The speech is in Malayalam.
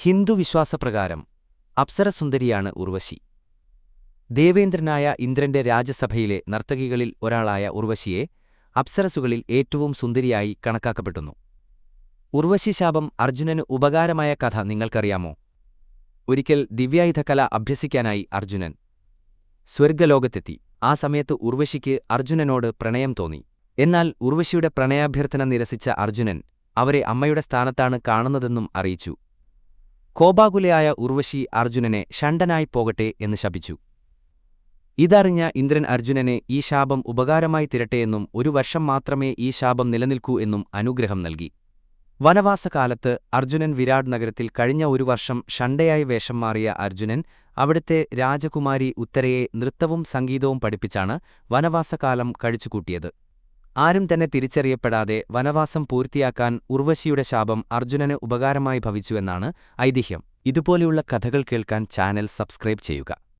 ഹിന്ദു വിശ്വാസപ്രകാരം അപ്സരസുന്ദരിയാണ് ഉർവശി. ദേവേന്ദ്രനായ ഇന്ദ്രന്റെ രാജ്യസഭയിലെ നർത്തകികളിൽ ഒരാളായ ഉർവശിയെ അപ്സരസുകളിൽ ഏറ്റവും സുന്ദരിയായി കണക്കാക്കപ്പെട്ടുന്നു ഉർവശിശാപം അർജുനന് ഉപകാരമായ കഥ നിങ്ങൾക്കറിയാമോ? ഒരിക്കൽ ദിവ്യായുധകല അഭ്യസിക്കാനായി അർജുനൻ സ്വർഗലോകത്തെത്തി. ആ സമയത്ത് ഉർവശിക്ക് അർജുനനോട് പ്രണയം തോന്നി. എന്നാൽ ഉർവശിയുടെ പ്രണയാഭ്യർത്ഥന നിരസിച്ച അർജുനൻ അവരെ അമ്മയുടെ സ്ഥാനത്താണ് കാണുന്നതെന്നും അറിയിച്ചു. കോപാകുലയായ ഉർവശി അർജുനനെ ഷണ്ടനായി പോകട്ടെ എന്ന് ശപിച്ചു. ഇതറിഞ്ഞ ഇന്ദ്രൻ അർജുനനെ ഈ ശാപം ഉപകാരമായി തിരട്ടെയെന്നും ഒരു വർഷം മാത്രമേ ഈ ശാപം നിലനിൽക്കൂ എന്നും അനുഗ്രഹം നൽകി. വനവാസകാലത്ത് അർജുനൻ വിരാട് നഗരത്തിൽ കഴിഞ്ഞ ഒരു വർഷം ഷണ്ടയായി വേഷം മാറിയ അർജുനൻ അവിടുത്തെ രാജകുമാരി ഉത്തരയെ നൃത്തവും സംഗീതവും പഠിപ്പിച്ചാണ് വനവാസകാലം കഴിച്ചുകൂട്ടിയത്. ആരും തന്നെ തിരിച്ചറിയപ്പെടാതെ വനവാസം പൂർത്തിയാക്കാൻ ഉർവശിയുടെ ശാപം അർജുനന് ഉപകാരമായി ഭവിച്ചുവെന്നാണ് ഐതിഹ്യം. ഇതുപോലെയുള്ള കഥകൾ കേൾക്കാൻ ചാനൽ സബ്സ്ക്രൈബ് ചെയ്യുക.